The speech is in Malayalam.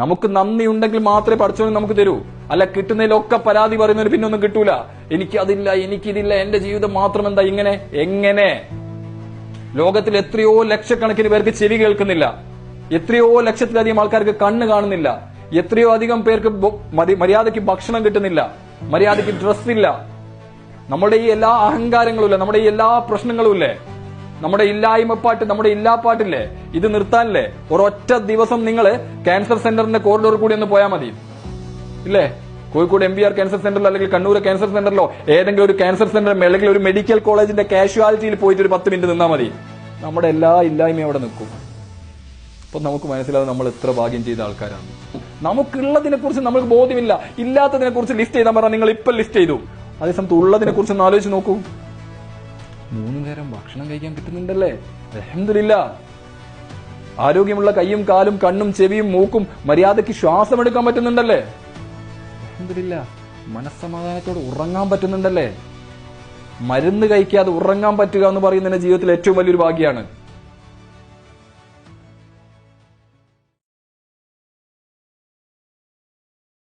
നമുക്ക് നന്ദി ഉണ്ടെങ്കിൽ മാത്രമേ പഠിച്ചോനെ നമുക്ക് തരൂ. അല്ല കിട്ടുന്നതിലൊക്കെ പരാതി പറയുന്നവര് പിന്നെ ഒന്നും കിട്ടൂല. എനിക്ക് അതില്ല എനിക്കിതില്ല എന്റെ ജീവിതം മാത്രം എന്താ ഇങ്ങനെ? എങ്ങനെ? ലോകത്തിൽ എത്രയോ ലക്ഷക്കണക്കിന് പേർക്ക് ചെവി കേൾക്കുന്നില്ല. എത്രയോ ലക്ഷത്തിലധികം ആൾക്കാർക്ക് കണ്ണ് കാണുന്നില്ല. എത്രയോ അധികം പേർക്ക് മര്യാദയ്ക്ക് ഭക്ഷണം കിട്ടുന്നില്ല. മര്യാദയ്ക്ക് ഡ്രസ്സില്ല നമ്മുടെ ഈ എല്ലാ അഹങ്കാരങ്ങളും ഇല്ല. നമ്മുടെ ഈ എല്ലാ പ്രശ്നങ്ങളും ഇല്ലേ? നമ്മുടെ ഇല്ലായ്മപ്പാട്ട് നമ്മുടെ ഇല്ലാപ്പാട്ടില്ലേ? ഇത് നിർത്താനില്ലേ? ഒരൊറ്റ ദിവസം നിങ്ങൾ ക്യാൻസർ സെന്ററിന്റെ കോറിഡോർ കൂടി ഒന്ന് പോയാൽ മതി. ഇല്ലേ? Kozhikode M B R cancer സെന്ററിലോ അല്ലെങ്കിൽ കണ്ണൂർ ക്യാൻസർ സെന്ററിലോ ഏതെങ്കിലും ഒരു ക്യാൻസർ സെന്റർ അല്ലെങ്കിൽ ഒരു മെഡിക്കൽ കോളേജിന്റെ കാഷ്വാലിറ്റിയിൽ പോയിട്ട് ഒരു പത്ത് മിനിറ്റ് നിന്നാൽ മതി. നമ്മുടെ എല്ലാ ഇല്ലായ്മയും അവിടെ നിൽക്കും. അപ്പൊ നമുക്ക് മനസ്സിലാവും നമ്മൾ എത്ര ഭാഗ്യം ചെയ്ത ആൾക്കാരാണ്. നമുക്കുള്ളതിനെ കുറിച്ച് നമുക്ക് ബോധ്യമില്ല. ഇല്ലാത്തതിനെ കുറിച്ച് ലിസ്റ്റ് ചെയ്താൽ പറഞ്ഞാൽ നിങ്ങൾ ഇപ്പൊ ലിസ്റ്റ് ചെയ്തു. അതേസമയത്ത് ഉള്ളതിനെ കുറിച്ച് ഒന്ന് ആലോചിച്ച് നോക്കൂ. മൂന്ന് നേരം ഭക്ഷണം കഴിക്കാൻ കിട്ടുന്നുണ്ടല്ലേ അലഹമില്ല ആരോഗ്യമുള്ള കൈയും കാലും കണ്ണും ചെവിയും മൂക്കും മര്യാദയ്ക്ക് ശ്വാസം എടുക്കാൻ പറ്റുന്നുണ്ടല്ലേ? അലഹമില്ല മനസ്സമാധാനത്തോടെ ഉറങ്ങാൻ പറ്റുന്നുണ്ടല്ലേ? മരുന്ന് കഴിക്കാതെ ഉറങ്ങാൻ പറ്റുക എന്ന് പറയുന്നത് എന്റെ ജീവിതത്തിൽ ഏറ്റവും വലിയൊരു ഭാഗ്യമാണ്